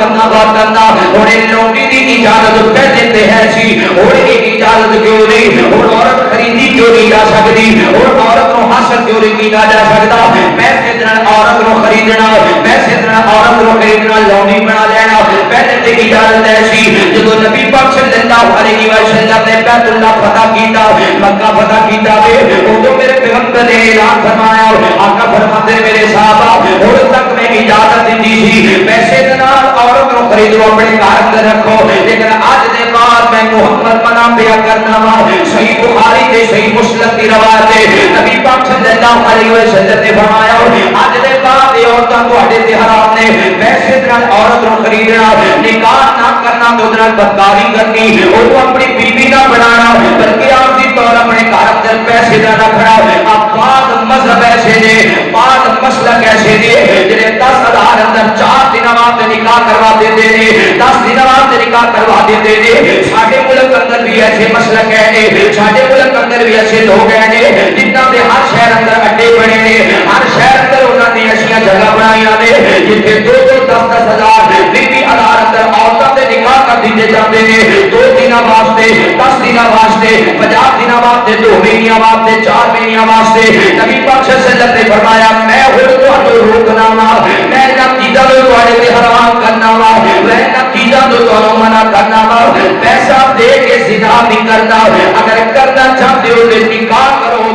کرنا، بات کرنا۔ ہوں لوٹی کی اجازت پہلے تے ہے سی ہوں یہ اجازت کیوں نہیں؟ ہوں عورت خریدی کیوں نہیں جا سکتی؟ ہوں عورت نو حاصل کیوں نہیں کیا جا سکتا؟ پیسے دن عورت نو خریدنا، پیسے دن عورت نو خریدنا لونی بنا لینا۔ پہلے تے اجازت ہے سی جب نبی پاک صلی اللہ علیہ وسلم نے بیت اللہ فتح کیتا، مکہ فتح کیتا وے اودوں میرے پیغمبر نے اعلان فرمایا عورت نو خریدو اپنے گھر اندر رکھو لیکن اج دے بعد میں محمد منع پیا کرنا وا صحیح بخاری تے صحیح مسلم دی روایت ہے نبی پاک صلی اللہ علیہ وسلم نے فرمایا اج دے بعد یہ عورتاں تواڈے تے حرام نے پیسے دے نال عورت نو خریدنا نکاح نہ کرنا تو نال بدکاری کرنی او اپنی بیوی نہ بنانا بلکہ آپ دی طور اپنے گھر اندر پیسے نہ رکھنا اب بعد مذہب ایسے نے مسلک ایسے نے جڑے دس ہزار اندر چار دن بعد نکاح کروا دیتے نے دس دن بعد نکاح کروا دیتے نے ساڈے ملک اندر بھی ایسے مسلک ہے ساڈے ملک اندر بھی ایسے لوگ ہیں جنہاں دے ہر شہر اندر اڈے بنے نے ہر شہر اندر انہاں نے ایسی جگہ بنائیاں نے جتھے دو دو دس دس ہزار بیوی ہزار اندر عورتوں دے نکاح کر دیتے جاتے نے دو دن واسطے، دس دن واسطے پچاس دن واسطے، دو مہینیاں واسطے، چار مہینیاں واسطے، نبی پاک صلی اللہ علیہ وسلم نہیں کرتا اگر کرنا چاہتے ہو تو نکاح کرو۔